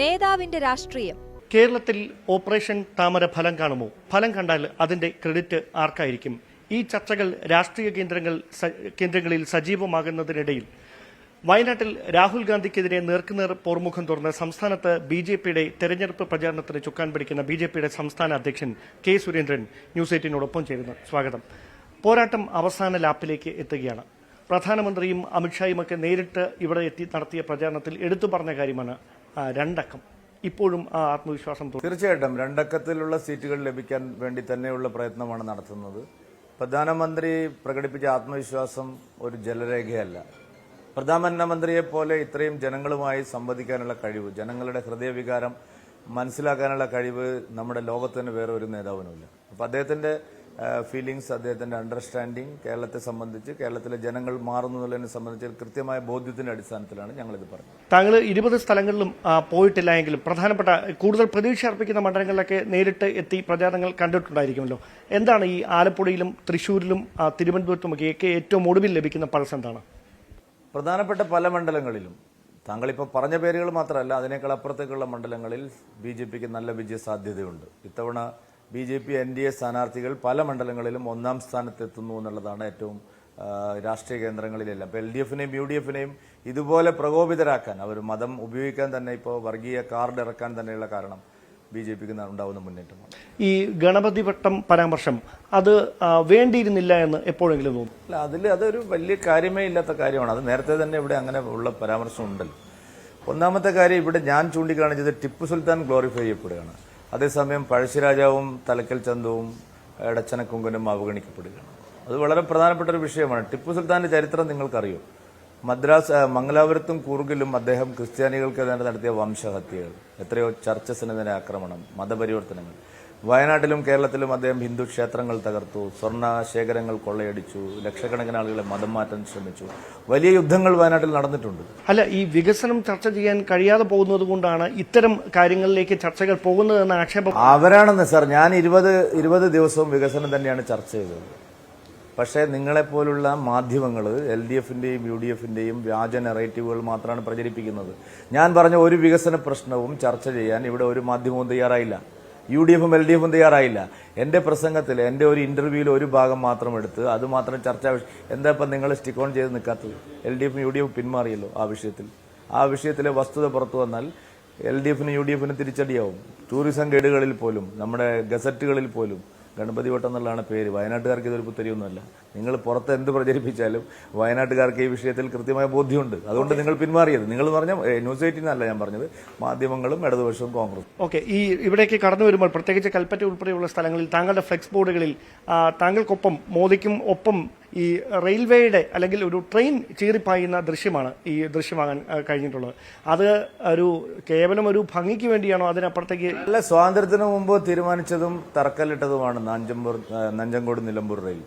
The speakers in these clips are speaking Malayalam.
നേതാവിന്റെ രാഷ്ട്രീയം. കേരളത്തിൽ ഓപ്പറേഷൻ താമര ഫലം കാണുമോ? ഫലം കണ്ടാൽ അതിന്റെ ക്രെഡിറ്റ് ആർക്കായിരിക്കും? ഈ ചർച്ചകൾ രാഷ്ട്രീയ കേന്ദ്രങ്ങൾ കേന്ദ്രങ്ങളിൽ സജീവമാകുന്നതിനിടയിൽ വയനാട്ടിൽ രാഹുൽ ഗാന്ധിക്കെതിരെ നേർക്കുനേർ പോർമുഖം തുറന്ന് സംസ്ഥാനത്ത് ബി ജെ പിയുടെ തെരഞ്ഞെടുപ്പ് പ്രചാരണത്തിന് ചുക്കാൻ പിടിക്കുന്ന ബി ജെ പിയുടെ സംസ്ഥാന അധ്യക്ഷൻ കെ സുരേന്ദ്രൻ ന്യൂസ് എയ്റ്റീനോടൊപ്പം ചേരുന്നു. സ്വാഗതം. പോരാട്ടം അവസാന ലാപ്പിലേക്ക് എത്തുകയാണ്. പ്രധാനമന്ത്രിയും അമിത്ഷായുമൊക്കെ നേരിട്ട് ഇവിടെ എത്തി നടത്തിയ പ്രചാരണത്തിൽ എടുത്തു പറഞ്ഞ കാര്യമാണ് രണ്ടക്കം. ഇപ്പോഴും ആ ആത്മവിശ്വാസം തീർച്ചയായിട്ടും രണ്ടക്കത്തിലുള്ള സീറ്റുകൾ ലഭിക്കാൻ വേണ്ടി തന്നെയുള്ള പ്രയത്നമാണ് നടത്തുന്നത്. പ്രധാനമന്ത്രി പ്രകടിപ്പിച്ച ആത്മവിശ്വാസം ഒരു ജലരേഖയല്ല. പ്രധാനമന്ത്രിയെ പോലെ ഇത്രയും ജനങ്ങളുമായി സംവദിക്കാനുള്ള കഴിവ് ജനങ്ങളുടെ ഹൃദയവികാരം മനസ്സിലാക്കാനുള്ള കഴിവ് നമ്മുടെ ലോകത്തിന് വേറെ ഒരു നേതാവിനുമില്ല. അപ്പം അദ്ദേഹത്തിന്റെ ഫീലിങ്സ് അദ്ദേഹത്തിന്റെ അണ്ടർസ്റ്റാൻഡിങ് കേരളത്തെ സംബന്ധിച്ച് കേരളത്തിലെ ജനങ്ങൾ മാറുന്നതിനെ സംബന്ധിച്ച് കൃത്യമായ ബോധ്യത്തിന്റെ അടിസ്ഥാനത്തിലാണ് ഇത് പറഞ്ഞത്. താങ്കൾ ഇരുപത് സ്ഥലങ്ങളിലും പോയിട്ടില്ല എങ്കിലും പ്രധാനപ്പെട്ട കൂടുതൽ പ്രതീക്ഷ അർപ്പിക്കുന്ന മണ്ഡലങ്ങളിലൊക്കെ നേരിട്ട് എത്തി പ്രചാരണങ്ങൾ കണ്ടിട്ടുണ്ടായിരിക്കുമല്ലോ. എന്താണ് ഈ ആലപ്പുഴയിലും തൃശ്ശൂരിലും തിരുവനന്തപുരത്തുമൊക്കെ ഏറ്റവും ഒടുവിൽ ലഭിക്കുന്ന പൾസ് എന്താണ്? പ്രധാനപ്പെട്ട പല മണ്ഡലങ്ങളിലും താങ്കളിപ്പോൾ പറഞ്ഞ പേരുകൾ മാത്രമല്ല അതിനേക്കാൾ അപ്പുറത്തേക്കുള്ള മണ്ഡലങ്ങളിൽ ബി ജെ പിക്ക് നല്ല വിജയ സാധ്യതയുണ്ട് ഇത്തവണ B J P N D A സ്ഥാനാർത്ഥികൾ പല മണ്ഡലങ്ങളിലും ഒന്നാം സ്ഥാനത്തെത്തുന്നു എന്നുള്ളതാണ് ഏറ്റവും രാഷ്ട്രീയ കേന്ദ്രങ്ങളിലെല്ലാം. ഇപ്പോൾ എൽ ഡി എഫിനെയും യു ഡി എഫിനെയും ഇതുപോലെ പ്രകോപിതരാക്കാൻ അവർ മതം ഉപയോഗിക്കാൻ തന്നെ ഇപ്പോൾ വർഗീയ കാർഡ് ഇറക്കാൻ തന്നെയുള്ള കാരണം ബി ജെ പിക്ക് ഉണ്ടാവുന്ന മുന്നേറ്റമാണ്. ഈ ഗണപതി വട്ടം പരാമർശം അത് വേണ്ടിയിരുന്നില്ല എന്ന് എപ്പോഴെങ്കിലും തോന്നും? അല്ല അതിൽ അതൊരു വലിയ കാര്യമേ ഇല്ലാത്ത കാര്യമാണ്. അത് നേരത്തെ തന്നെ ഇവിടെ അങ്ങനെ ഉള്ള പരാമർശം ഉണ്ടല്ലോ. ഒന്നാമത്തെ കാര്യം ഇവിടെ ഞാൻ ചൂണ്ടിക്കാണിച്ചത് ടിപ്പു സുൽത്താൻ ഗ്ലോറിഫൈ ചെയ്യപ്പെടുകയാണ്. അതേസമയം പഴശ്ശിരാജാവും തലക്കൽ ചന്തവും എടച്ചനക്കുങ്കനും അവഗണിക്കപ്പെടുകയാണ്. അത് വളരെ പ്രധാനപ്പെട്ട ഒരു വിഷയമാണ്. ടിപ്പു സുൽത്താന്റെ ചരിത്രം നിങ്ങൾക്കറിയോ? മദ്രാസ് മംഗലാപുരത്തും കൂർഗിലും അദ്ദേഹം ക്രിസ്ത്യാനികൾക്കെതിരെ നടത്തിയ വംശഹത്യകൾ. എത്രയോ ചർച്ചസിനെതിരെ ആക്രമണം മതപരിവർത്തനങ്ങൾ. വയനാട്ടിലും കേരളത്തിലും അദ്ദേഹം ഹിന്ദു ക്ഷേത്രങ്ങൾ തകർത്തു സ്വർണ ശേഖരങ്ങൾ കൊള്ളയടിച്ചു ലക്ഷക്കണക്കിന് ആളുകളെ മതം മാറ്റാൻ ശ്രമിച്ചു. വലിയ യുദ്ധങ്ങൾ വയനാട്ടിൽ നടന്നിട്ടുണ്ട്. അല്ല ഈ വികസനം ചർച്ച ചെയ്യാൻ കഴിയാതെ പോകുന്നത് കൊണ്ടാണ് ഇത്തരം കാര്യങ്ങളിലേക്ക് ചർച്ചകൾ പോകുന്നതെന്ന ആക്ഷേപം. അവരാണെന്ന് സാർ ഞാൻ ഇരുപത് ഇരുപത് ദിവസവും വികസനം തന്നെയാണ് ചർച്ച ചെയ്തത്. പക്ഷേ നിങ്ങളെപ്പോലുള്ള മാധ്യമങ്ങൾ എൽ ഡി എഫിന്റെയും യു ഡി എഫിന്റെയും വ്യാജ നെറേറ്റീവുകൾ മാത്രമാണ് പ്രചരിപ്പിക്കുന്നത്. ഞാൻ പറഞ്ഞ ഒരു വികസന പ്രശ്നവും ചർച്ച ചെയ്യാൻ ഇവിടെ ഒരു മാധ്യമവും തയ്യാറായില്ല. യു ഡി എഫും എൽ ഡി എഫും തയ്യാറായില്ല. എന്റെ പ്രസംഗത്തിൽ എന്റെ ഒരു ഇന്റർവ്യൂവിൽ ഒരു ഭാഗം മാത്രം എടുത്ത് അത് മാത്രം ചർച്ചാ എന്താ ഇപ്പം നിങ്ങൾ സ്റ്റിക്ക് ഓൺ ചെയ്ത് നിൽക്കാത്തത്? എൽ ഡി എഫും യു ഡി എഫും പിന്മാറിയല്ലോ ആ വിഷയത്തിൽ. ആ വിഷയത്തിലെ വസ്തുത പുറത്തു വന്നാൽ എൽ ഡി എഫിനും യു ഡി എഫിനും തിരിച്ചടിയാവും. ടൂറിസം ഗൈഡുകളിൽ പോലും നമ്മുടെ ഗസറ്റുകളിൽ പോലും ഗണപതി വട്ടം എന്നുള്ളതാണ് പേര്. വയനാട്ടുകാർക്ക് ഇതൊരു പുത്തരിയൊന്നുമല്ല. നിങ്ങൾ പുറത്ത് എന്ത് പ്രചരിപ്പിച്ചാലും വയനാട്ടുകാർക്ക് ഈ വിഷയത്തിൽ കൃത്യമായ ബോധ്യമുണ്ട്. അതുകൊണ്ട് നിങ്ങൾ പിന്മാറിയത്. നിങ്ങൾ പറഞ്ഞ ന്യൂസ് എയ്റ്റീൻ അല്ല ഞാൻ പറഞ്ഞത്. മാധ്യമങ്ങളും ഇടതുപക്ഷവും കോൺഗ്രസ്. ഓക്കെ ഈ ഇവിടേക്ക് കടന്നു വരുമ്പോൾ പ്രത്യേകിച്ച് കൽപ്പറ്റ ഉൾപ്പെടെയുള്ള സ്ഥലങ്ങളിൽ താങ്കളുടെ ഫ്ലെക്സ് ബോർഡുകളിൽ താങ്കൾക്കൊപ്പം മോദിക്കും ഒപ്പം ഈ റെയിൽവേയുടെ അല്ലെങ്കിൽ ഒരു ട്രെയിൻ ചീറിപ്പായുന്ന ദൃശ്യമാണ് ഈ ദൃശ്യമാകാൻ കഴിഞ്ഞിട്ടുള്ളത്. അത് ഒരു കേവലം ഒരു ഭംഗിക്ക് വേണ്ടിയാണോ അതിനപ്പുറത്തേക്ക്? നല്ല സ്വാതന്ത്ര്യത്തിന് മുമ്പ് തീരുമാനിച്ചതും തറക്കല്ലിട്ടതുമാണ് നഞ്ചമ്പൂർ നഞ്ചങ്കോട് നിലമ്പൂർ റെയിൽ.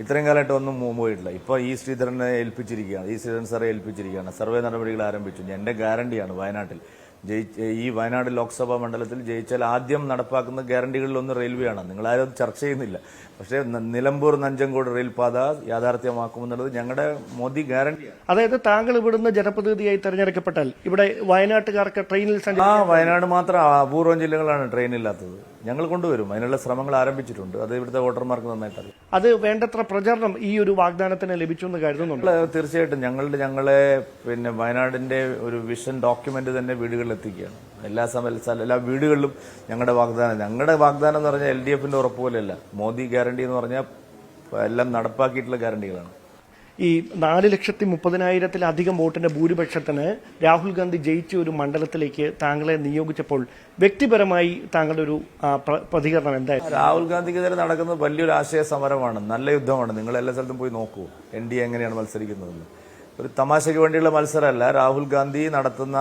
ഇത്രയും കാലമായിട്ട് ഒന്നും പോയിട്ടില്ല. ഇപ്പോൾ ഈ ശ്രീധരനെ ഏൽപ്പിച്ചിരിക്കുകയാണ് ഈ ശ്രീധരൻ സാറെ ഏൽപ്പിച്ചിരിക്കുകയാണ്. സർവേ നടപടികൾ ആരംഭിച്ചു. എന്റെ ഗ്യാരണ്ടിയാണ് വയനാട്ടിൽ. ഈ വയനാട് ലോക്സഭാ മണ്ഡലത്തിൽ ജയിച്ചാൽ ആദ്യം നടപ്പാക്കുന്ന ഗ്യാരണ്ടികളിലൊന്ന് റെയിൽവേയാണ്. നിങ്ങളാരും ആരും ചർച്ച ചെയ്യുന്നില്ല. പക്ഷേ നിലമ്പൂർ നഞ്ചങ്കോട് റെയിൽപാത യാഥാർത്ഥ്യമാക്കുമെന്നുള്ളത് ഞങ്ങളുടെ മോദി ഗ്യാരണ്ടിയാണ്. അതായത് താങ്കൾ ഇവിടുന്ന് ജനപ്രതിനിധിയായി തെരഞ്ഞെടുക്കപ്പെട്ടാൽ ഇവിടെ വയനാട്ടുകാർക്ക് ട്രെയിനിൽ ആ വയനാട് മാത്രം അപൂർവം ജില്ലകളാണ് ട്രെയിൻ ഇല്ലാത്തത് ഞങ്ങൾ കൊണ്ടുവരും. അതിനുള്ള ശ്രമങ്ങൾ ആരംഭിച്ചിട്ടുണ്ട്. അത് ഇവിടുത്തെ വോട്ടർമാർക്ക് നന്നായിട്ട് അറിയാം. അത് വേണ്ടത്ര പ്രചരണം ഈ ഒരു വാഗ്ദാനത്തിന് ലഭിച്ചു എന്ന് കരുതുന്നുണ്ട് തീർച്ചയായിട്ടും ഞങ്ങളുടെ ഞങ്ങളെ പിന്നെ വയനാടിന്റെ ഒരു വിഷൻ ഡോക്യുമെന്റ് തന്നെ വീടുകളിൽ എത്തിക്കുകയാണ് എല്ലാ സമയ എല്ലാ വീടുകളിലും ഞങ്ങളുടെ വാഗ്ദാനം. ഞങ്ങളുടെ വാഗ്ദാനം എന്ന് പറഞ്ഞാൽ എൽ ഡി എഫിന്റെ ഉറപ്പ് പോലെയല്ല. മോദി ഗ്യാരണ്ടി എന്ന് പറഞ്ഞാൽ എല്ലാം നടപ്പാക്കിയിട്ടുള്ള ഗ്യാരണ്ടികളാണ് ഈ നാല് ലക്ഷത്തി മുപ്പതിനായിരത്തിലധികം വോട്ടിന്റെ ഭൂരിപക്ഷത്തിന് രാഹുൽ ഗാന്ധി ജയിച്ച ഒരു മണ്ഡലത്തിലേക്ക് താങ്കളെ നിയോഗിച്ചപ്പോൾ വ്യക്തിപരമായി താങ്കളുടെ ഒരു പ്രതികരണം എന്തായിരുന്നു? രാഹുൽ ഗാന്ധിക്കെതിരെ നടക്കുന്നത് വലിയൊരു ആശയ സമരമാണ്. നല്ല യുദ്ധമാണ്. നിങ്ങൾ എല്ലാ സ്ഥലത്തും പോയി നോക്കൂ. എൻ ഡി എ എങ്ങനെയാണ് മത്സരിക്കുന്നതെന്ന്. ഒരു തമാശയ്ക്ക് വേണ്ടിയുള്ള മത്സരമല്ല. രാഹുൽ ഗാന്ധി നടത്തുന്ന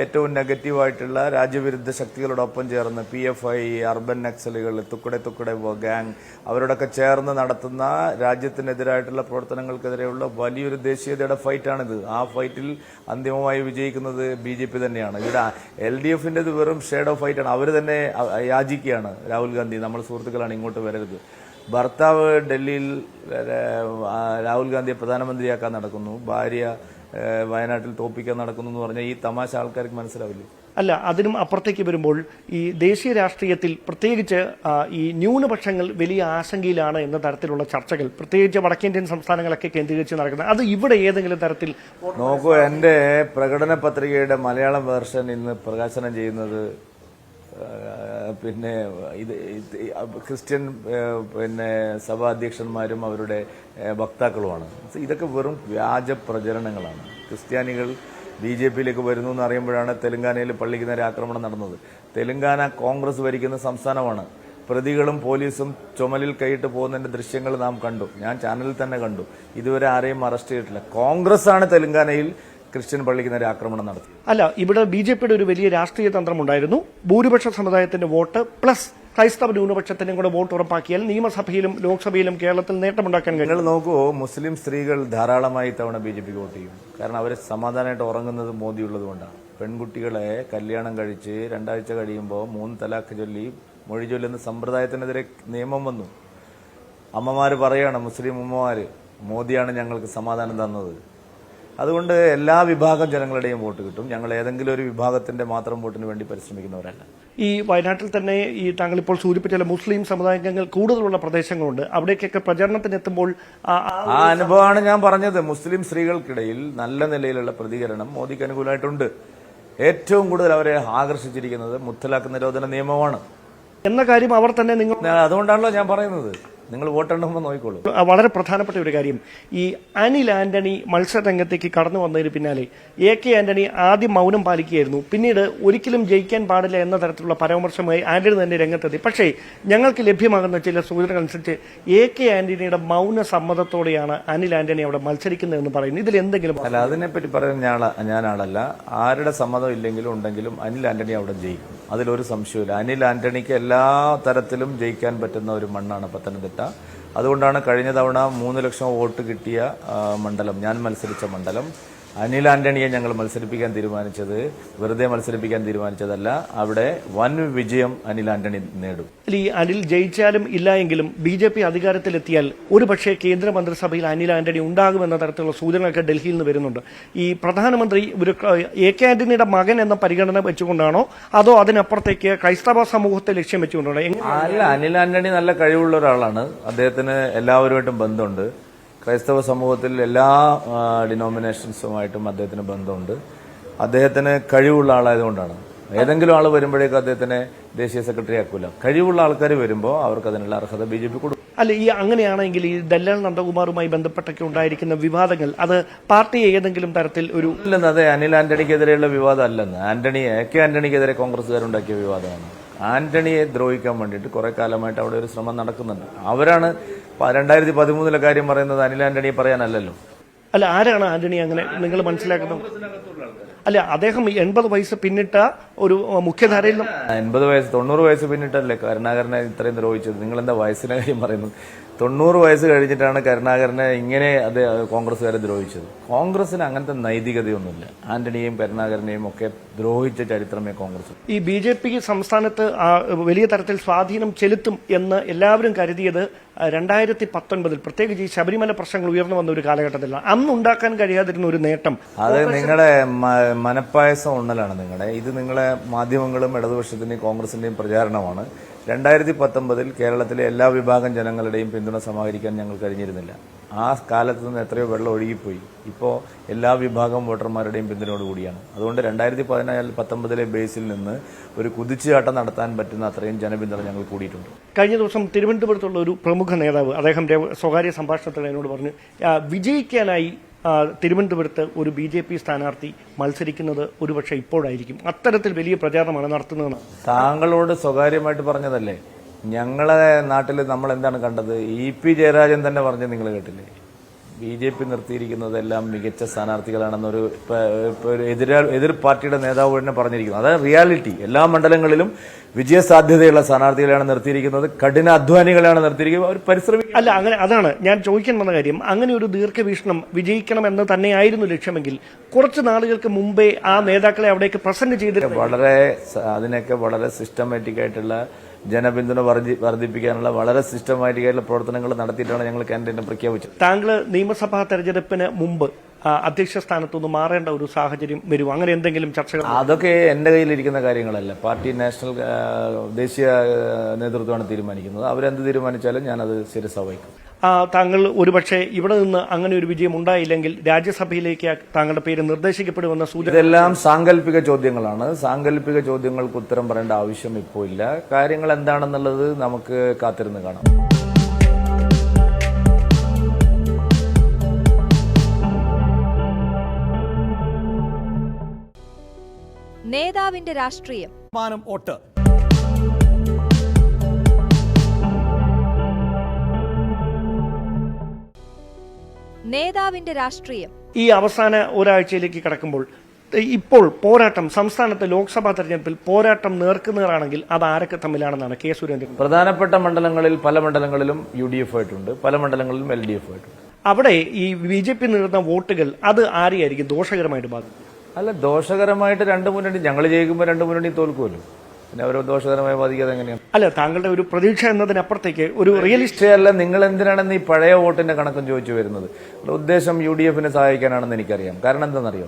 ഏറ്റവും നെഗറ്റീവായിട്ടുള്ള രാജ്യവിരുദ്ധ ശക്തികളോടൊപ്പം ചേർന്ന് പി എഫ് ഐ അർബൻ നക്സലുകൾ തുക്കുടെ തുക്കുടെ ഗാങ് അവരോടൊക്കെ ചേർന്ന് നടത്തുന്ന രാജ്യത്തിനെതിരായിട്ടുള്ള പ്രവർത്തനങ്ങൾക്കെതിരെയുള്ള വലിയൊരു ദേശീയതയുടെ ഫൈറ്റാണിത് ആ ഫൈറ്റിൽ അന്തിമമായി വിജയിക്കുന്നത് ബി ജെ പി തന്നെയാണ്. ഇവിടെ എൽ ഡി എഫിന്റെ വെറും ഷേഡ് ഓഫ് ഫൈറ്റാണ് അവർ തന്നെ യാചിക്കുകയാണ്. രാഹുൽ ഗാന്ധി നമ്മൾ സുഹൃത്തുക്കളാണ് ഇങ്ങോട്ട് വരരുത്. ഭർത്താവ് ഡൽഹിയിൽ രാഹുൽ ഗാന്ധിയെ പ്രധാനമന്ത്രിയാക്കാൻ നടക്കുന്നു. ഭാര്യ വയനാട്ടിൽ തോപ്പിക്കാൻ നടക്കുന്നു എന്ന് പറഞ്ഞാൽ ഈ തമാശ ആൾക്കാർക്ക് മനസ്സിലാവില്ലേ? അല്ല അതിനും അപ്പുറത്തേക്ക് വരുമ്പോൾ ഈ ദേശീയ രാഷ്ട്രീയത്തിൽ പ്രത്യേകിച്ച് ഈ ന്യൂനപക്ഷങ്ങൾ വലിയ ആശങ്കയിലാണ് എന്ന തരത്തിലുള്ള ചർച്ചകൾ പ്രത്യേകിച്ച് വടക്കേന്ത്യൻ സംസ്ഥാനങ്ങളൊക്കെ കേന്ദ്രീകരിച്ച് നടക്കുന്നത്. അത് ഇവിടെ ഏതെങ്കിലും തരത്തിൽ നോക്കൂ എന്റെ പ്രകടന പത്രികയുടെ മലയാളം വേർഷൻ ഇന്ന് പ്രകാശനം ചെയ്യുന്നത് പിന്നെ ഇത് ക്രിസ്ത്യൻ പിന്നെ സഭാധ്യക്ഷന്മാരും അവരുടെ വക്താക്കളുമാണ്. ഇതൊക്കെ വെറും വ്യാജ പ്രചരണങ്ങളാണ്. ക്രിസ്ത്യാനികൾ ബി ജെ പിയിലേക്ക് വരുന്നു എന്ന് അറിയുമ്പോഴാണ് തെലങ്കാനയിൽ പള്ളിക്ക് നേരെ ആക്രമണം നടന്നത്. തെലങ്കാന കോൺഗ്രസ് ഭരിക്കുന്ന സംസ്ഥാനമാണ്. പ്രതികളും പോലീസും ചുമലിൽ കൈയിട്ട് പോകുന്നതിന്റെ ദൃശ്യങ്ങൾ നാം കണ്ടു. ഞാൻ ചാനലിൽ തന്നെ കണ്ടു. ഇതുവരെ ആരെയും അറസ്റ്റ് ചെയ്തിട്ടില്ല. കോൺഗ്രസ് ആണ് തെലങ്കാനയിൽ ക്രിസ്ത്യൻ പള്ളിക്ക് നേരെ ആക്രമണം നടത്തി. അല്ല ഇവിടെ ബി ജെ പിയുടെ ഒരു വലിയ രാഷ്ട്രീയ തന്ത്രം ഉണ്ടായിരുന്നു ഭൂരിപക്ഷ സമുദായത്തിന്റെ വോട്ട് പ്ലസ് ക്രൈസ്തവ ന്യൂനപക്ഷത്തിനും കൂടെ വോട്ട് ഉറപ്പാക്കിയാൽ നിയമസഭയിലും ലോക്സഭയിലും കേരളത്തിൽ നേട്ടമുണ്ടാക്കാൻ കഴിയും. നിങ്ങൾ നോക്കൂ മുസ്ലിം സ്ത്രീകൾ ധാരാളമായി തവണ ബി ജെ പിക്ക് വോട്ട് ചെയ്യും. കാരണം അവർ സമാധാനമായിട്ട് ഉറങ്ങുന്നത് മോദി ഉള്ളതുകൊണ്ടാണ് പെൺകുട്ടികളെ കല്യാണം കഴിച്ച് രണ്ടാഴ്ച കഴിയുമ്പോൾ മൂന്ന് തലാഖ് ചൊല്ലി മൊഴി ചൊല്ലുന്ന സമ്പ്രദായത്തിനെതിരെ നിയമം വന്നു. അമ്മമാർ പറയാണ് മുസ്ലിം അമ്മമാർ മോദിയാണ് ഞങ്ങൾക്ക് സമാധാനം തന്നത്. അതുകൊണ്ട് എല്ലാ വിഭാഗം ജനങ്ങളുടെയും വോട്ട് കിട്ടും. ഞങ്ങൾ ഏതെങ്കിലും ഒരു വിഭാഗത്തിന്റെ മാത്രം വോട്ടിന് വേണ്ടി പരിശ്രമിക്കുന്നവരല്ല. ഈ വയനാട്ടിൽ തന്നെ ഈ താങ്കൾ ഇപ്പോൾ സൂചിപ്പിച്ച മുസ്ലിം സമുദായങ്ങൾ കൂടുതലുള്ള പ്രദേശങ്ങളുണ്ട്. അവിടേക്കൊക്കെ പ്രചരണത്തിന് എത്തുമ്പോൾ ആ- അനുഭവമാണ് ഞാൻ പറഞ്ഞത്. മുസ്ലിം സ്ത്രീകൾക്കിടയിൽ നല്ല നിലയിലുള്ള പ്രതികരണം മോദിക്ക് അനുകൂലമായിട്ടുണ്ട്. ഏറ്റവും കൂടുതൽ അവരെ ആകർഷിച്ചിരിക്കുന്നത് മുത്തലാഖ് നിരോധന നിയമമാണ്. എന്ന കാര്യം അവർ തന്നെ നിങ്ങൾ അതുകൊണ്ടാണല്ലോ ഞാൻ പറയുന്നത്. നിങ്ങൾ വോട്ടെണ്ണുമ്പോൾ നോക്കിക്കോളൂ. വളരെ പ്രധാനപ്പെട്ട ഒരു കാര്യം. ഈ അനിൽ ആന്റണി മത്സരരംഗത്തേക്ക് കടന്നു വന്നതിന് പിന്നാലെ എ കെ ആന്റണി ആദ്യം മൗനം പാലിക്കുകയായിരുന്നു. പിന്നീട് ഒരിക്കലും ജയിക്കാൻ പാടില്ല എന്ന തരത്തിലുള്ള പരാമർശമായി ആന്റണി തന്നെ രംഗത്തെത്തി. പക്ഷേ ഞങ്ങൾക്ക് ലഭ്യമാകുന്ന ചില സൂചനകൾ അനുസരിച്ച് എ കെ ആന്റണിയുടെ മൗന സമ്മതത്തോടെയാണ് അനിൽ ആന്റണി അവിടെ മത്സരിക്കുന്നതെന്ന് പറയുന്നു ഇതിൽ എന്തെങ്കിലും അല്ല അതിനെപ്പറ്റി ഞാൻ ആളല്ല ആരുടെ സമ്മതം ഇല്ലെങ്കിലും ഉണ്ടെങ്കിലും അനിൽ ആന്റണി അവിടെ ജയിക്കും. അതിലൊരു സംശയമില്ല അനിൽ ആന്റണിക്ക് എല്ലാ തരത്തിലും ജയിക്കാൻ പറ്റുന്ന ഒരു മണ്ണാണ് പത്തനംതിട്ട. അതുകൊണ്ടാണ് കഴിഞ്ഞ തവണ മൂന്ന് ലക്ഷം വോട്ട് കിട്ടിയ മണ്ഡലം ഞാൻ മത്സരിച്ച മണ്ഡലം. അനിൽ ആന്റണിയെ ഞങ്ങൾ മത്സരിപ്പിക്കാൻ തീരുമാനിച്ചത് വെറുതെ മത്സരിപ്പിക്കാൻ തീരുമാനിച്ചതല്ല അവിടെ വൻ വിജയം അനിൽ ആന്റണി നേടും. ഈ അനിൽ ജയിച്ചാലും ഇല്ല എങ്കിലും ബി ജെ പി അധികാരത്തിലെത്തിയാൽ ഒരുപക്ഷെ കേന്ദ്ര മന്ത്രിസഭയിൽ അനിൽ ആന്റണി ഉണ്ടാകുമെന്ന തരത്തിലുള്ള സൂചനകളൊക്കെ ഡൽഹിയിൽ നിന്ന് വരുന്നുണ്ട്. ഈ പ്രധാനമന്ത്രി ഒരു എ കെ ആന്റണിയുടെ മകൻ എന്ന പരിഗണന വെച്ചുകൊണ്ടാണോ അതോ അതിനപ്പുറത്തേക്ക് ക്രൈസ്തവ സമൂഹത്തെ ലക്ഷ്യം വെച്ചുകൊണ്ടാണോ? അല്ല അനിൽ ആന്റണി നല്ല കഴിവുള്ള ഒരാളാണ്. അദ്ദേഹത്തിന് എല്ലാവരുമായിട്ടും ബന്ധമുണ്ട്. ക്രൈസ്തവ സമൂഹത്തിൽ എല്ലാ ഡിനോമിനേഷൻസുമായിട്ടും അദ്ദേഹത്തിന് ബന്ധമുണ്ട്. അദ്ദേഹത്തിന് കഴിവുള്ള ആളായതുകൊണ്ടാണ്. ഏതെങ്കിലും ആൾ വരുമ്പോഴേക്കും അദ്ദേഹത്തിനെ ദേശീയ സെക്രട്ടറി ആക്കൂല. കഴിവുള്ള ആൾക്കാർ വരുമ്പോൾ അവർക്ക് അതിനുള്ള അർഹത ബി ജെ പി കൊടുക്കും. അല്ല ഈ അങ്ങനെയാണെങ്കിൽ ഈ ദല്ലാൽ നന്ദകുമാറുമായി ബന്ധപ്പെട്ടൊക്കെ ഉണ്ടായിരിക്കുന്ന വിവാദങ്ങൾ അത് പാർട്ടി ഏതെങ്കിലും തരത്തിൽ ഒരു ഇല്ലെന്ന് അതെ അനിൽ ആന്റണിക്കെതിരെയുള്ള വിവാദം അല്ലെന്ന്. ആന്റണി എ കെ ആന്റണിക്കെതിരെ കോൺഗ്രസ്സുകാരുണ്ടാക്കിയ വിവാദമാണ്. ആന്റണിയെ ദ്രോഹിക്കാൻ വേണ്ടിയിട്ട് കുറെ കാലമായിട്ട് അവിടെ ഒരു ശ്രമം നടക്കുന്നുണ്ട്. അവരാണ് രണ്ടായിരത്തി പതിമൂന്നിലെ കാര്യം പറയുന്നത് അനിൽ ആന്റണി പറയാനല്ലല്ലോ. അല്ല ആരാണ് ആന്റണി അങ്ങനെ നിങ്ങൾ മനസ്സിലാക്കുന്നത്? അല്ല അദ്ദേഹം എൺപത് വയസ്സ് പിന്നിട്ട ഒരു മുഖ്യധാരയിൽ എൺപത് വയസ്സ് തൊണ്ണൂറ് വയസ്സ് പിന്നിട്ടല്ലേ കരുണാകരനെ ഇത്രയും ദ്രോഹിച്ചത്? നിങ്ങൾ എന്താ വയസ്സിനെ കാര്യം പറയുന്നത്? തൊണ്ണൂറ് വയസ്സ് കഴിഞ്ഞിട്ടാണ് കരുണാകരനെ ഇങ്ങനെ അത് കോൺഗ്രസ്സുകാരെ ദ്രോഹിച്ചത്. കോൺഗ്രസിന് അങ്ങനത്തെ നൈതികതയൊന്നുമില്ല. ആന്റണിയെയും കരുണാകരനെയും ഒക്കെ ദ്രോഹിച്ച ചരിത്രമേ കോൺഗ്രസ്. ഈ ബി ജെ പി സംസ്ഥാനത്ത് വലിയ തരത്തിൽ സ്വാധീനം ചെലുത്തും എന്ന് എല്ലാവരും കരുതിയത് രണ്ടായിരത്തി പത്തൊൻപതിൽ പ്രത്യേകിച്ച് ഈ ശബരിമല പ്രശ്നങ്ങൾ ഉയർന്നു വന്ന ഒരു കാലഘട്ടത്തിലാണ് അന്ന് ഉണ്ടാക്കാൻ കഴിയാതിരുന്ന ഒരു നേട്ടം. അത് നിങ്ങളുടെ മനപ്പായസം ഉണ്ണലാണ് നിങ്ങളുടെ ഇത് നിങ്ങളെ മാധ്യമങ്ങളും ഇടതുപക്ഷത്തിന്റെയും കോൺഗ്രസിന്റെയും പ്രചാരണമാണ്. രണ്ടായിരത്തി പത്തൊമ്പതിൽ കേരളത്തിലെ എല്ലാ വിഭാഗം ജനങ്ങളുടെയും പിന്തുണ സമാഹരിക്കാൻ ഞങ്ങൾ കഴിഞ്ഞിരുന്നില്ല. ആ കാലത്ത് നിന്ന് എത്രയോ വെള്ളം ഒഴുകിപ്പോയി. ഇപ്പോൾ എല്ലാ വിഭാഗം വോട്ടർമാരുടെയും പിന്തുണയോടുകൂടിയാണ് അതുകൊണ്ട് രണ്ടായിരത്തി പതിനാല് പത്തൊമ്പതിലെ ബേസിൽ നിന്ന് ഒരു കുതിച്ചുചാട്ടം നടത്താൻ പറ്റുന്ന അത്രയും ജനപിന്തുണ ഞങ്ങൾ കൂടിയിട്ടുണ്ട്. കഴിഞ്ഞ ദിവസം തിരുവനന്തപുരത്തുള്ള ഒരു പ്രമുഖ നേതാവ് അദ്ദേഹം സ്വകാര്യ സംഭാഷണത്തിൽ എന്നോട് പറഞ്ഞു വിജയിക്കാനായി തിരുവനന്തപുരത്ത് ഒരു ബി ജെ പി സ്ഥാനാർത്ഥി മത്സരിക്കുന്നത് ഒരുപക്ഷെ ഇപ്പോഴായിരിക്കും. അത്തരത്തിൽ വലിയ പ്രചാരണമാണ് നടത്തുന്നതെന്ന്. താങ്കളോട് സ്വകാര്യമായിട്ട് പറഞ്ഞതല്ലേ? ഞങ്ങളെ നാട്ടിൽ നമ്മൾ എന്താണ് കണ്ടത്? ഇ പി ജയരാജൻ തന്നെ പറഞ്ഞത് നിങ്ങൾ കേട്ടില്ലേ? ബി ജെ പി നിർത്തിയിരിക്കുന്നതെല്ലാം മികച്ച സ്ഥാനാർത്ഥികളാണെന്നൊരു ഇപ്പോൾ എതിരാ എതിർ പാർട്ടിയുടെ നേതാവ് തന്നെ പറഞ്ഞിരിക്കുന്നു. അതായത് റിയാലിറ്റി. എല്ലാ മണ്ഡലങ്ങളിലും വിജയസാധ്യതയുള്ള സ്ഥാനാർത്ഥികളെയാണ് നിർത്തിയിരിക്കുന്നത്. കഠിന അധ്വാനികളെയാണ് നിർത്തിയിരിക്കുന്നത്. അവർ പരിശ്രമിക്കും അല്ല അങ്ങനെ അതാണ് ഞാൻ ചോദിക്കാൻ വന്ന കാര്യം. അങ്ങനെ ഒരു ദീർഘവീക്ഷണം വിജയിക്കണം എന്ന് തന്നെയായിരുന്നു ലക്ഷ്യമെങ്കിൽ കുറച്ച് നാളുകൾക്ക് മുമ്പേ ആ നേതാക്കളെ അവിടേക്ക് പ്രസന്റ് ചെയ്തിട്ട് വളരെ അതിനൊക്കെ വളരെ സിസ്റ്റമാറ്റിക് ആയിട്ടുള്ള ജനപിന്തുണ വർദ്ധി- വർദ്ധിപ്പിക്കാനുള്ള വളരെ സിസ്റ്റമാറ്റിക് ആയിട്ടുള്ള പ്രവർത്തനങ്ങൾ നടത്തിയിട്ടാണ് ഞങ്ങൾ കാൻഡിഡേറ്റിനെ പ്രഖ്യാപിച്ചത്. താങ്കൾ നിയമസഭാ തെരഞ്ഞെടുപ്പിന് മുമ്പ് അധ്യക്ഷ സ്ഥാനത്തുനിന്ന് മാറേണ്ട ഒരു സാഹചര്യം വരുമോ അങ്ങനെ എന്തെങ്കിലും ചർച്ചകൾ? അതൊക്കെ എന്റെ കയ്യിലിരിക്കുന്ന കാര്യങ്ങളല്ല. പാർട്ടി നാഷണൽ ദേശീയ നേതൃത്വമാണ് തീരുമാനിക്കുന്നത്. അവരെന്ത് തീരുമാനിച്ചാലും ഞാനത് ശിരസ വഹിക്കും താങ്കൾ ഒരുപക്ഷെ ഇവിടെ നിന്ന് അങ്ങനെ ഒരു വിജയം ഉണ്ടായില്ലെങ്കിൽ രാജ്യസഭയിലേക്ക് താങ്കളുടെ പേര് നിർദ്ദേശിക്കപ്പെടുമെന്ന സൂചന ഇതെല്ലാം സാങ്കല്പിക ചോദ്യങ്ങളാണ്. സാങ്കല്പിക ചോദ്യങ്ങൾക്ക് ഉത്തരം പറയേണ്ട ആവശ്യം ഇപ്പോൾ ഇല്ല. കാര്യങ്ങൾ എന്താണെന്നുള്ളത് നമുക്ക് കാത്തിരുന്ന് കാണാം. നേതാവിന്റെ രാഷ്ട്രീയം. വോട്ട്. നേതാവിന്റെ രാഷ്ട്രീയം. ഈ അവസാന ഒരാഴ്ചയിലേക്ക് കടക്കുമ്പോൾ ഇപ്പോൾ പോരാട്ടം സംസ്ഥാനത്ത് ലോക്സഭാ തെരഞ്ഞെടുപ്പിൽ പോരാട്ടം നേർക്കുനേറാണെങ്കിൽ അത് ആരൊക്കെ തമ്മിലാണെന്നാണ് കെ സുരേന്ദ്രൻ. പ്രധാനപ്പെട്ട മണ്ഡലങ്ങളിൽ പല മണ്ഡലങ്ങളിലും യു ഡി എഫ് ആയിട്ടുണ്ട്. പല മണ്ഡലങ്ങളിലും എൽ ഡി എഫ് ആയിട്ടുണ്ട്. അവിടെ ഈ ബി ജെ പി നേടുന്ന വോട്ടുകൾ അത് ആരെയായിരിക്കും ദോഷകരമായിട്ട് ബാധിക്കും? അല്ല ദോഷകരമായിട്ട് രണ്ട് മുന്നണി ഞങ്ങൾ ജയിക്കുമ്പോൾ രണ്ട് മുന്നണി തോൽക്കുമല്ലോ പിന്നെ അവരെ ദോഷകരമായി ബാധിക്കാതെ എങ്ങനെയാണ്? അല്ല താങ്കളുടെ ഒരു പ്രതീക്ഷ എന്നതിനപ്പുറത്തേക്ക് ഒരു റിയലിസ്റ്റ് അല്ല നിങ്ങൾ എന്തിനാണെന്ന് ഈ പഴയ വോട്ടിന്റെ കണക്കും ചോദിച്ചു വരുന്നത്? ഉദ്ദേശം യു ഡി എഫിനെ സഹായിക്കാനാണെന്ന് എനിക്കറിയാം. കാരണം എന്താണെന്നറിയോ?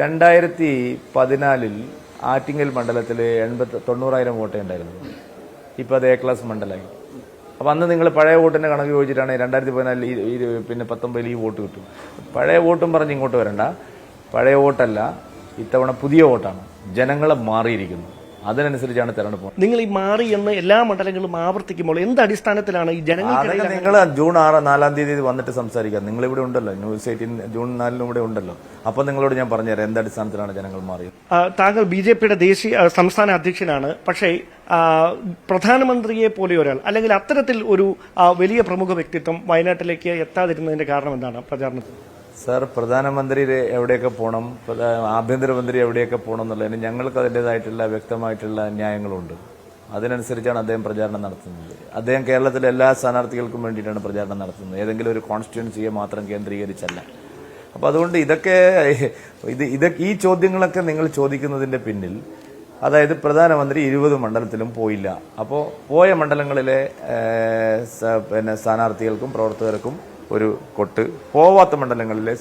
രണ്ടായിരത്തി പതിനാലിൽ ആറ്റിങ്ങൽ മണ്ഡലത്തിൽ എൺപത്തി തൊണ്ണൂറായിരം വോട്ടേ ഉണ്ടായിരുന്നു ഇപ്പോൾ അത് എ ക്ലാസ് മണ്ഡലമായി. അപ്പം അന്ന് നിങ്ങൾ പഴയ വോട്ടിന്റെ കണക്ക് ചോദിച്ചിട്ടാണ് രണ്ടായിരത്തി പതിനാലിൽ ഈ പിന്നെ പത്തൊമ്പതിൽ ഈ വോട്ട് കിട്ടും. പഴയ വോട്ടും പറഞ്ഞ് ഇങ്ങോട്ട് വരണ്ട. പഴയ വോട്ടല്ല ഇത്തവണ പുതിയ വോട്ടാണ്. ജനങ്ങളെ മാറിയിരിക്കുന്നു. അതിനനുസരിച്ചാണ് തെരഞ്ഞെടുപ്പ് നിങ്ങൾ ഈ മാറി എന്ന് എല്ലാ മണ്ഡലങ്ങളും ആവർത്തിക്കുമ്പോൾ എന്ത് അടിസ്ഥാനത്തിലാണ് ഈ ജനങ്ങൾ നിങ്ങൾ ജൂൺ ആറ് നാലാം തീയതി വന്നിട്ട് സംസാരിക്കാം നിങ്ങൾ ഇവിടെ ഉണ്ടല്ലോ. ന്യൂസ് എയ്റ്റീൻ ജൂൺ നാലിനും ഇവിടെ ഉണ്ടല്ലോ. അപ്പൊ നിങ്ങളോട് ഞാൻ പറഞ്ഞുതരാം. എന്ത് അടിസ്ഥാനത്തിലാണ് ജനങ്ങൾ മാറിയത്? താങ്കൾ ബി ജെ പിയുടെ ദേശീയ സംസ്ഥാന അധ്യക്ഷനാണ്. പക്ഷേ പ്രധാനമന്ത്രിയെ പോലെ ഒരാൾ അല്ലെങ്കിൽ അത്തരത്തിൽ ഒരു വലിയ പ്രമുഖ വ്യക്തിത്വം വയനാട്ടിലേക്ക് എത്താതിരുന്നതിന്റെ കാരണം എന്താണ് പ്രചാരണത്തിൽ? സർ പ്രധാനമന്ത്രി എവിടെയൊക്കെ പോകണം ആഭ്യന്തരമന്ത്രി എവിടെയൊക്കെ പോകണം എന്നുള്ളതിന് ഞങ്ങൾക്ക് അതിന്റെതായിട്ടുള്ള വ്യക്തമായിട്ടുള്ള ന്യായങ്ങളുണ്ട്. അതിനനുസരിച്ചാണ് അദ്ദേഹം പ്രചാരണം നടത്തുന്നത്. അദ്ദേഹം കേരളത്തിലെ എല്ലാ സ്ഥാനാർത്ഥികൾക്കും വേണ്ടിയിട്ടാണ് പ്രചാരണം നടത്തുന്നത്. ഏതെങ്കിലും ഒരു കോൺസ്റ്റിറ്റ്യുവൻസിയെ മാത്രം കേന്ദ്രീകരിച്ചല്ല. അപ്പോൾ അതുകൊണ്ട് ഇതൊക്കെ ഇത് ഇതൊക്കെ ഈ ചോദ്യങ്ങളൊക്കെ നിങ്ങൾ ചോദിക്കുന്നതിന്റെ പിന്നിൽ അതായത് പ്രധാനമന്ത്രി ഇരുപത് മണ്ഡലത്തിലും പോയില്ല. അപ്പോൾ പോയ മണ്ഡലങ്ങളിലെ പിന്നെ സ്ഥാനാർത്ഥികൾക്കും പ്രവർത്തകർക്കും ഒരു കൊട്ട് പോവാത്ത മണ്ഡലങ്ങളിലെ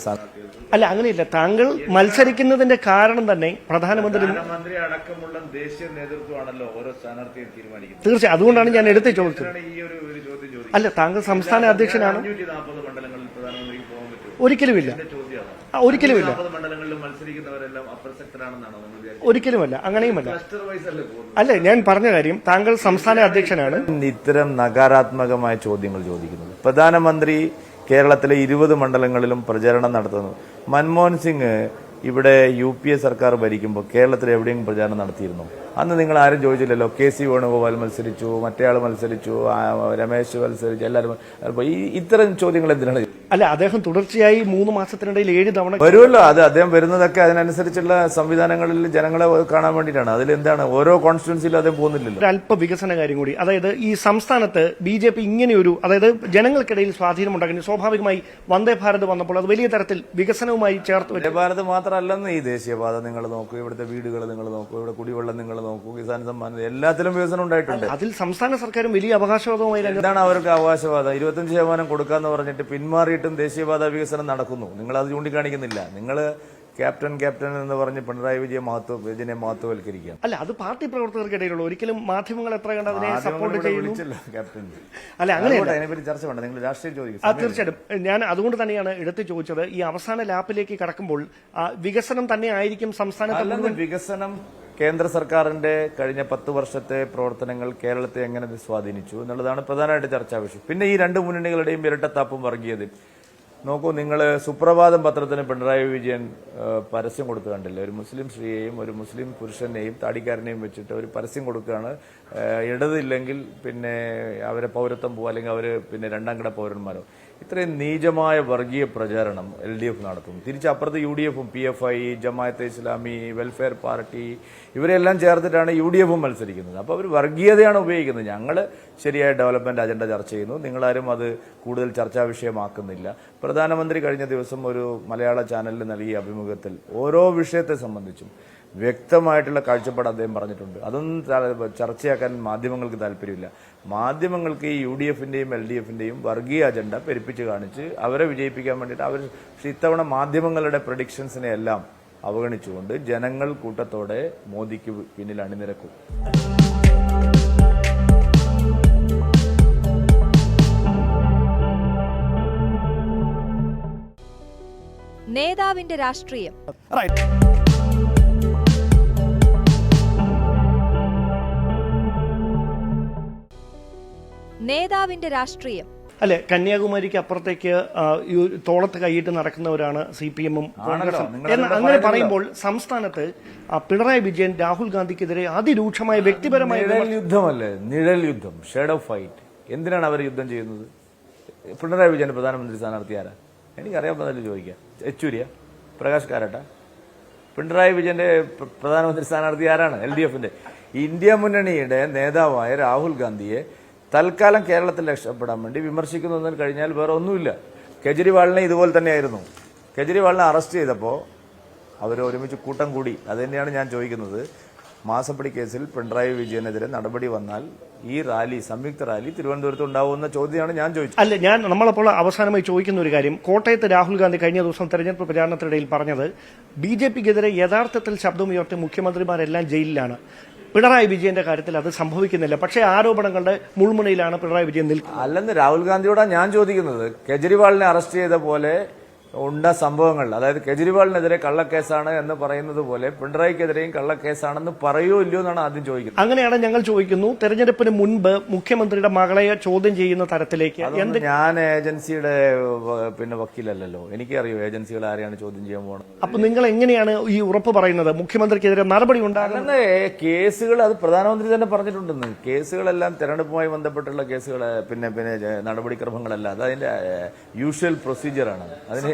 അല്ല അങ്ങനെയില്ല. താങ്കൾ മത്സരിക്കുന്നതിന്റെ കാരണം തന്നെ പ്രധാനമന്ത്രി പ്രധാനമന്ത്രി അടക്കമുള്ള ദേശീയ നേതൃത്വമാണല്ലോ ഓരോ സ്ഥാനാർത്ഥിയും തീരുമാനിക്കുന്നത്. തീർച്ചയായും. അതുകൊണ്ടാണ് ഞാൻ എടുത്ത് ചോദിച്ചത്. ഈ ഒരു ഒരു ചോദ്യം ചോദിക്കുന്നത്? അല്ല താങ്കൾ സംസ്ഥാന അധ്യക്ഷനാണ്? അഞ്ഞൂറ്റി നാൽപ്പത് മണ്ഡലങ്ങളിൽ പ്രധാനമന്ത്രിക്ക് പോകാൻ പറ്റുമോ? ഒരിക്കലുമില്ല. ചോദ്യമാണ്. ആ, ഒരിക്കലുമില്ല. നാൽപ്പത് മണ്ഡലങ്ങളിലും മത്സരിക്കുന്നവരെല്ലാം അപ്രസക്തരാണെന്നാണോ നമ്മൾ വിചാരിക്കുന്നത്? ഒരിക്കലുമല്ല. അങ്ങനെയുമല്ല. ക്ലസ്റ്റർ വൈസ് അല്ലേ പോകുന്നത്? അല്ല ഞാൻ പറഞ്ഞ കാര്യം താങ്കൾ സംസ്ഥാന അധ്യക്ഷനാണ്. ഇത്തരം നകാരാത്മകമായ ചോദ്യങ്ങൾ ചോദിക്കുന്നത്. പ്രധാനമന്ത്രി കേരളത്തിലെ ഇരുപത് മണ്ഡലങ്ങളിലും പ്രചരണം നടത്തുന്നത് മൻമോഹൻ സിംഗ് ഇവിടെ യു പി എ സർക്കാർ ഭരിക്കുമ്പോൾ കേരളത്തിൽ എവിടെയെങ്കിലും പ്രചാരണം നടത്തിയിരുന്നു? അന്ന് നിങ്ങൾ ആരും ചോദിച്ചില്ലല്ലോ കെ സി വേണുഗോപാൽ മത്സരിച്ചു മറ്റേയാൾ മത്സരിച്ചു രമേശ് മത്സരിച്ചു എല്ലാവരും ഈ ഇത്തരം ചോദ്യങ്ങൾ എന്തിനാണ്? അല്ല അദ്ദേഹം തുടർച്ചയായി മൂന്ന് മാസത്തിനിടയിൽ ഏഴ് തവണ വരുമല്ലോ അത് അദ്ദേഹം വരുന്നതൊക്കെ അതിനനുസരിച്ചുള്ള സംവിധാനങ്ങളിൽ ജനങ്ങളെ കാണാൻ വേണ്ടിയിട്ടാണ്. അതിൽ എന്താണ് ഓരോ കോൺസ്റ്റിറ്റൻസിയിലും അദ്ദേഹം പോകുന്നില്ലല്ലോ. ഒരു അല്പ വികസന കാര്യം കൂടി. അതായത് ഈ സംസ്ഥാനത്ത് ബി ജെ പി ഇങ്ങനെയൊരു അതായത് ജനങ്ങൾക്കിടയിൽ സ്വാധീനം ഉണ്ടാക്കുന്നു സ്വാഭാവികമായി വന്ദേ ഭാരത് വന്നപ്പോൾ അത് വലിയ തരത്തിൽ വികസനവുമായി ചേർത്ത് വന്ദേ ഭാരത് മാത്രമല്ലെന്ന് ഈ ദേശീയപാത നിങ്ങൾ നോക്കൂ ഇവിടുത്തെ വീടുകൾ നിങ്ങൾ നോക്കൂ ഇവിടെ കുടിവെള്ളം നിങ്ങൾ നോക്കൂ കിസാൻ സമ്മാനം എല്ലാത്തിലും വികസനം ഉണ്ടായിട്ടുണ്ട്. അതിൽ സംസ്ഥാന സർക്കാരും വലിയ അവകാശവാദവുമായി എന്താണ് അവർക്ക് അവകാശവാദം? ഇരുപത്തഞ്ച് ശതമാനം കൊടുക്കാന്ന് പറഞ്ഞിട്ട് പിന്മാറിയിട്ടും ദേശീയപാത വികസനം നടക്കുന്നു. നിങ്ങൾ അത് ചൂണ്ടിക്കാണിക്കുന്നില്ല. നിങ്ങൾ ക്യാപ്റ്റൻ ക്യാപ്റ്റൻ എന്ന് പറഞ്ഞ് പിണറായി വിജയൻ മഹത്വ മഹത്വവൽക്കരിക്കുക അല്ല അത് പാർട്ടി പ്രവർത്തകർക്കിടയിലുള്ള ഒരിക്കലും മാധ്യമങ്ങൾ എത്ര കണ്ട് അതിനെ സപ്പോർട്ട് ചെയ്യുന്നു? ക്യാപ്റ്റൻ. അല്ല അങ്ങനെ അതിനെപ്പറ്റി ചർച്ച വേണ്ട നിങ്ങൾ രാഷ്ട്രീയം ചോദിക്കും തീർച്ചയായിട്ടും. ഞാൻ അതുകൊണ്ട് തന്നെയാണ് എടുത്തു ചോദിച്ചത് ഈ അവസാന ലാപ്പിലേക്ക് കടക്കുമ്പോൾ വികസനം തന്നെ ആയിരിക്കും സംസ്ഥാനത്ത് വികസനം കേന്ദ്ര സർക്കാരിന്റെ കഴിഞ്ഞ പത്ത് വർഷത്തെ പ്രവർത്തനങ്ങൾ കേരളത്തെ എങ്ങനെ സ്വാധീനിച്ചു എന്നുള്ളതാണ് പ്രധാനമായിട്ട് ചർച്ചാ വിഷയം. പിന്നെ ഈ രണ്ട് മുന്നണികളുടെയും ഇരട്ടത്താപ്പും വർഗീയത നോക്കൂ നിങ്ങൾ സുപ്രഭാതം പത്രത്തിന് പിണറായി വിജയൻ പരസ്യം കൊടുത്തു കണ്ടില്ലേ? ഒരു മുസ്ലിം സ്ത്രീയെയും ഒരു മുസ്ലിം പുരുഷനെയും താടിക്കാരനെയും വെച്ചിട്ട് ഒരു പരസ്യം കൊടുക്കുകയാണ്. ഇടതില്ലെങ്കിൽ പിന്നെ അവരെ പൗരത്വം പോകും അല്ലെങ്കിൽ അവർ പിന്നെ രണ്ടാം കിട പൗരന്മാരോ? ഇത്രയും നീചമായ വർഗീയ പ്രചാരണം എൽ ഡി എഫ് നടത്തും തിരിച്ചപ്പുറത്ത് യു ഡി എഫും P F I Jamaat-e Islami welfare party ഇവരെല്ലാം ചേർത്തിട്ടാണ് യു ഡി എഫും മത്സരിക്കുന്നത്. അപ്പോൾ അവർ വർഗീയതയാണ് ഉപയോഗിക്കുന്നത്. ഞങ്ങൾ ശരിയായ ഡെവലപ്മെന്റ് അജണ്ട ചർച്ച ചെയ്യുന്നു. നിങ്ങളാരും അത് കൂടുതൽ ചർച്ചാ വിഷയമാക്കുന്നില്ല. പ്രധാനമന്ത്രി കഴിഞ്ഞ ദിവസം ഒരു മലയാള ചാനലിൽ നൽകിയ അഭിമുഖത്തിൽ ഓരോ വിഷയത്തെ സംബന്ധിച്ചും വ്യക്തമായിട്ടുള്ള കാഴ്ചപ്പാട് അദ്ദേഹം പറഞ്ഞിട്ടുണ്ട്. അതൊന്നും ചർച്ചയാക്കാൻ മാധ്യമങ്ങൾക്ക് താല്പര്യമില്ല. മാധ്യമങ്ങൾക്ക് ഈ യു ഡി എഫിന്റെയും എൽ ഡി എഫിന്റെയും വർഗീയ അജണ്ട പെരുപ്പിച്ച് കാണിച്ച് അവരെ വിജയിപ്പിക്കാൻ വേണ്ടിയിട്ട് അവർ പക്ഷേ ഇത്തവണ മാധ്യമങ്ങളുടെ പ്രഡിക്ഷൻസിനെ എല്ലാം അവഗണിച്ചുകൊണ്ട് ജനങ്ങൾ കൂട്ടത്തോടെ മോദിക്ക് പിന്നിൽ അണിനിരക്കും. നേതാവിന്റെ രാഷ്ട്രീയം. നേതാവിന്റെ രാഷ്ട്രീയം. അല്ലെ കന്യാകുമാരിക്ക് അപ്പുറത്തേക്ക് തോളത്ത് കൈയിട്ട് നടക്കുന്നവരാണ് സി പി എമ്മും കോൺഗ്രസും. അങ്ങനെ പറയുമ്പോൾ സംസ്ഥാനത്ത് പിണറായി വിജയൻ രാഹുൽ ഗാന്ധിക്കെതിരെ അതിരൂക്ഷമായ വ്യക്തിപരമായ യുദ്ധമല്ലേ? നിഴൽ യുദ്ധം ഷേഡ് ഓഫ് ഫൈറ്റ്. എന്തിനാണ് അവർ യുദ്ധം ചെയ്യുന്നത്? പിണറായി വിജയൻ പ്രധാനമന്ത്രി സ്ഥാനാർത്ഥി ആരാ? എനിക്കറിയാൻ പറ്റില്ല ചോദിക്കാം. യെച്ചൂരിയ? പ്രകാശ് കാരട്ട പിണറായി വിജയന്റെ പ്രധാനമന്ത്രി സ്ഥാനാർത്ഥി ആരാണ്? എൽ ഡി എഫിന്റെ. ഇന്ത്യ മുന്നണിയുടെ നേതാവായ രാഹുൽ ഗാന്ധിയെ തൽക്കാലം കേരളത്തിൽ രക്ഷപ്പെടാൻ വേണ്ടി വിമർശിക്കുന്നതിന് കഴിഞ്ഞാൽ വേറെ ഒന്നുമില്ല. കെജ്രിവാളിനെ ഇതുപോലെ തന്നെയായിരുന്നു. കെജ്രിവാളിനെ അറസ്റ്റ് ചെയ്തപ്പോൾ അവർ ഒരുമിച്ച് കൂട്ടം കൂടി അത് തന്നെയാണ് ഞാൻ ചോദിക്കുന്നത് മാസപ്പടി കേസിൽ പിണറായി വിജയനെതിരെ നടപടി വന്നാൽ ഈ റാലി സംയുക്ത റാലി തിരുവനന്തപുരത്ത് ഉണ്ടാവുമെന്ന ചോദ്യമാണ് ഞാൻ ചോദിച്ചത്. അല്ല ഞാൻ നമ്മളപ്പോൾ അവസാനമായി ചോദിക്കുന്ന ഒരു കാര്യം. കോട്ടയത്ത് രാഹുൽ ഗാന്ധി കഴിഞ്ഞ ദിവസം തെരഞ്ഞെടുപ്പ് പ്രചാരണത്തിനിടയിൽ പറഞ്ഞത് ബി ജെ പിക്കെതിരെ യഥാർത്ഥത്തിൽ ശബ്ദമുയർത്തിയ മുഖ്യമന്ത്രിമാരെല്ലാം ജയിലിലാണ്. പിണറായി വിജയന്റെ കാര്യത്തിൽ അത് സംഭവിക്കുന്നില്ല. പക്ഷേ ആരോപണങ്ങളുടെ മുൾമുനയിലാണ് പിണറായി വിജയൻ നിൽക്കുന്നത്. അല്ലെന്ന് രാഹുൽ ഗാന്ധിയോടാണ് ഞാൻ ചോദിക്കുന്നത്. കെജ്രിവാളിനെ അറസ്റ്റ് ചെയ്ത പോലെ ഉണ്ട സംഭവങ്ങൾ. അതായത് കെജ്രിവാളിനെതിരെ കള്ളക്കേസാണ് എന്ന് പറയുന്നത് പോലെ പിണറായിക്കെതിരെയും കള്ളക്കേസാണെന്ന് പറയോ ഇല്ലയോ എന്നാണ് ആദ്യം ചോദിക്കുന്നത്. അങ്ങനെയാണ് ഞങ്ങൾ ചോദിക്കുന്നു. തെരഞ്ഞെടുപ്പിന് മുൻപ് മുഖ്യമന്ത്രിയുടെ മകളെ ചോദ്യം ചെയ്യുന്ന തരത്തിലേക്ക് ഞാൻ ഏജൻസിയുടെ പിന്നെ വക്കീലല്ലല്ലോ. എനിക്കറിയോ ഏജൻസികൾ ആരെയാണ് ചോദ്യം ചെയ്യാൻ പോകുന്നത് അപ്പൊ നിങ്ങൾ എങ്ങനെയാണ് ഈ ഉറപ്പ് പറയുന്നത്? മുഖ്യമന്ത്രിക്കെതിരെ നടപടി ഉണ്ടാകുന്ന കേസുകൾ അത് പ്രധാനമന്ത്രി തന്നെ പറഞ്ഞിട്ടുണ്ടെന്ന്. കേസുകളെല്ലാം തെരഞ്ഞെടുപ്പുമായി ബന്ധപ്പെട്ടുള്ള കേസുകൾ പിന്നെ പിന്നെ നടപടിക്രമങ്ങളല്ല. അത് അതിന്റെ യൂഷ്വൽ പ്രൊസീജിയറാണ് അതിന്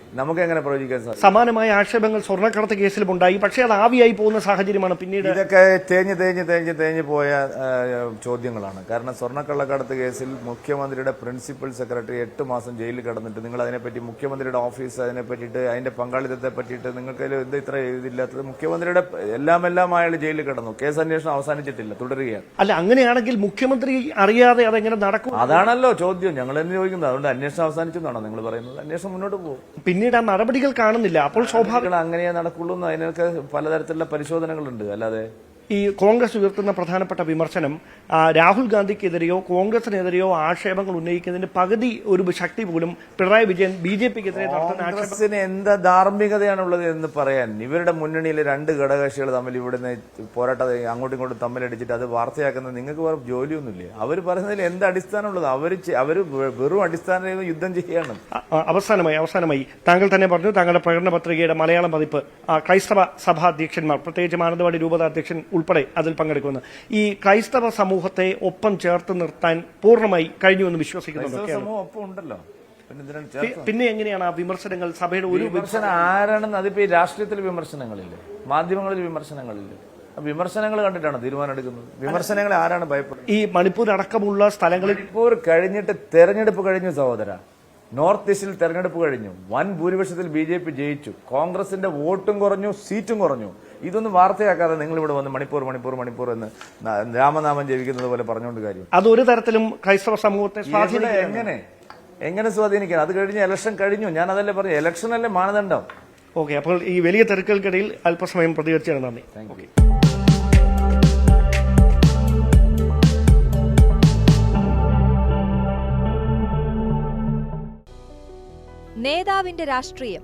നമുക്ക് എങ്ങനെ പ്രവചിക്കാൻ സാധിക്കും? സമാനമായ ആക്ഷേപങ്ങൾ സ്വർണക്കടത്ത് കേസിലും ഉണ്ടായി. പക്ഷേ അത് ആവിയായി പോകുന്ന സാഹചര്യമാണ്. പിന്നീട് ഇതൊക്കെ തേഞ്ഞ് തേഞ്ഞ് തേഞ്ഞ് തേഞ്ഞ് പോയ ചോദ്യങ്ങളാണ്. കാരണം സ്വർണക്കള്ളക്കടത്ത് കേസിൽ മുഖ്യമന്ത്രിയുടെ പ്രിൻസിപ്പൽ സെക്രട്ടറി എട്ട് മാസം ജയിലിൽ കിടന്നിട്ട് നിങ്ങൾ അതിനെപ്പറ്റി മുഖ്യമന്ത്രിയുടെ ഓഫീസ് അതിനെ പറ്റിയിട്ട് അതിന്റെ പങ്കാളിത്തത്തെ പറ്റിയിട്ട് നിങ്ങൾക്ക് എന്ത് ഇത്ര ഇതില്ലാത്തത്? മുഖ്യമന്ത്രിയുടെ എല്ലാം എല്ലാം അയാൾ ജയിലിൽ കിടന്നു. കേസ് അന്വേഷണം അവസാനിച്ചിട്ടില്ല. തുടരുകയാണ്. അല്ല അങ്ങനെയാണെങ്കിൽ മുഖ്യമന്ത്രി അറിയാതെ അതെങ്ങനെ നടക്കും? അതാണല്ലോ ചോദ്യം. ഞങ്ങൾ എന്ന് ചോദിക്കുന്നത്? അതുകൊണ്ട് അന്വേഷണം അവസാനിച്ചെന്നാണോ നിങ്ങൾ പറയുന്നത്? അന്വേഷണം മുന്നോട്ട് പോകും. പിന്നീട് ആ നടപടികൾ കാണുന്നില്ല. അപ്പോൾ സ്വാഭാവിക അങ്ങനെയാ അങ്ങനെയേ നടക്കുള്ളൂ അതിനൊക്കെ പലതരത്തിലുള്ള പരിശോധനകളുണ്ട്. അല്ലാതെ ഈ കോൺഗ്രസ് ഉയർത്തുന്ന പ്രധാനപ്പെട്ട വിമർശനം രാഹുൽ ഗാന്ധിക്കെതിരെയോ കോൺഗ്രസിനെതിരെയോ ആക്ഷേപങ്ങൾ ഉന്നയിക്കുന്നതിന് പകുതി ഒരു ശക്തി പോലും പിണറായി വിജയൻ ബി ജെ പിക്കെതിരെ കോൺഗ്രസിന് എന്താ ധാർമ്മികതയാണുള്ളത് എന്ന് പറയാൻ? ഇവരുടെ മുന്നണിയിലെ രണ്ട് ഘടകകക്ഷികൾ തമ്മിൽ ഇവിടുന്ന് പോരാട്ടം അങ്ങോട്ടും ഇങ്ങോട്ടും തമ്മിലടിച്ചിട്ട് അത് വാർത്തയാക്കുന്നത് നിങ്ങൾക്ക് വേറെ ജോലിയൊന്നുമില്ലേ? അവർ പറയുന്നതിൽ എന്ത് അടിസ്ഥാനമുള്ളത്? അവർ അവർ വെറും അടിസ്ഥാന യുദ്ധം ചെയ്യാണ്. അവസാനമായി അവസാനമായി താങ്കൾ തന്നെ പറഞ്ഞു താങ്കളുടെ പ്രകടന പത്രികയുടെ മലയാളം പതിപ്പ് ക്രൈസ്തവ സഭാ അധ്യക്ഷന്മാർ പ്രത്യേകിച്ച് മാനന്തവാടി രൂപതാധ്യക്ഷൻ ഉൾപ്പെടെ അതിൽ പങ്കെടുക്കുന്നു ഈ ക്രൈസ്തവ സമൂഹത്തെ ഒപ്പം ചേർത്ത് നിർത്താൻ പൂർണമായി കഴിഞ്ഞുവെന്ന് വിശ്വസിക്കുന്നുണ്ട് ക്രൈസ്തവ സമൂഹം ഒപ്പം ഉണ്ടല്ലോ. പിന്നെ എങ്ങനെയാണ് ആ വിമർശനങ്ങൾ സഭയുടെ ഒരു വിമർശനം ആരാണെന്ന് അതിപ്പോ ഈ രാഷ്ട്രീയത്തിൽ വിമർശനങ്ങളില്ലേ? മാധ്യമങ്ങളിൽ വിമർശനങ്ങളില്ലേ? വിമർശനങ്ങൾ കണ്ടിട്ടാണ് തീരുമാനം എടുക്കുന്നത്? വിമർശനങ്ങളെ ആരാണ് ഭയപ്പെടുന്നത്? ഈ മണിപ്പൂർ അടക്കമുള്ള സ്ഥലങ്ങളിൽ മണിപ്പൂർ കഴിഞ്ഞിട്ട് തെരഞ്ഞെടുപ്പ് കഴിഞ്ഞു സഹോദര. നോർത്ത് ഈസ്റ്റിൽ തെരഞ്ഞെടുപ്പ് കഴിഞ്ഞു. വൻ ഭൂരിപക്ഷത്തിൽ ബി ജെ പി ജയിച്ചു. കോൺഗ്രസിന്റെ വോട്ടും കുറഞ്ഞു സീറ്റും കുറഞ്ഞു. ഇതൊന്നും വാർത്തയാക്കാതെ നിങ്ങൾ ഇവിടെ വന്ന് മണിപ്പൂർ മണിപ്പൂർ മണിപ്പൂർ എന്ന് രാമനാമം ജപിക്കുന്നത് പോലെ പറഞ്ഞുകൊണ്ട് കാര്യം. അതൊരു തരത്തിലും ക്രൈസ്തവ സമൂഹത്തെ എങ്ങനെ? എങ്ങനെ സ്വാധീനിക്കാൻ? അത് കഴിഞ്ഞ് ഇലക്ഷൻ കഴിഞ്ഞു. ഞാൻ അതല്ലേ പറഞ്ഞു ഇലക്ഷൻ അല്ലേ മാനദണ്ഡം? ഓക്കെ അപ്പോൾ ഈ വലിയ തിരക്കുകൾക്കിടയിൽ അല്പസമയം പ്രതികരിച്ചാണ് നന്ദി. താങ്ക് യു നേതാവിന്റെ രാഷ്ട്രീയം.